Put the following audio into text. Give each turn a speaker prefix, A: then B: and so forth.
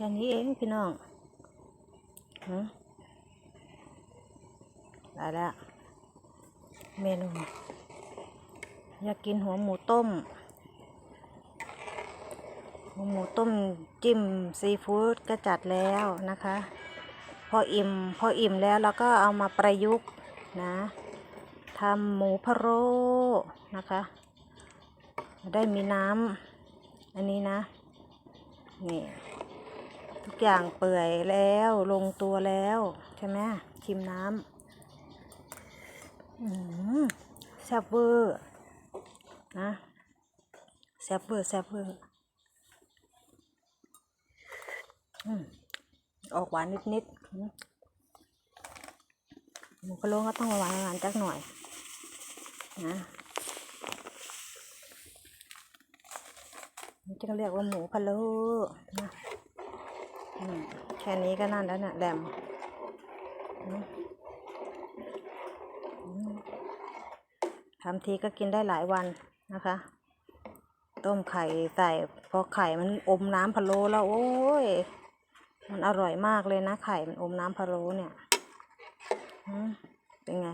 A: ค่นี้เองพี่น้องหืมได้แล้วเมนู อยากกินหัวหมูต้ม หัวหมูต้มจิ้มซีฟู้ดก็จัดแล้วนะคะ พออิ่มพออิ่มแล้วเราก็เอามาประยุกต์นะทำหมูพะโล้นะคะ ได้มีน้ำอันนี้นะ นี่ อย่างเปื่อยแล้วลงตัวแล้ว ใช่ไหมชิมน้ำแซ่บเวอร์นะแซ่บเวอร์แซ่บเวอร์ออกหวานนิดๆหมูกระโหลกก็ต้องหวานหวานจักหน่อย นะนี่จึงเรียกว่าหมูพะโล้นะ แค่นี้ก็นั่นแล้วเนี่ยแหลมทำทีก็กินได้หลายวันนะคะ ต้มไข่ใส่พอไข่มันอมน้ำพะโล้แล้ว โอ้ย มันอร่อยมากเลยนะ ไข่มันอมน้ำพะโล้เนี่ยเป็นไง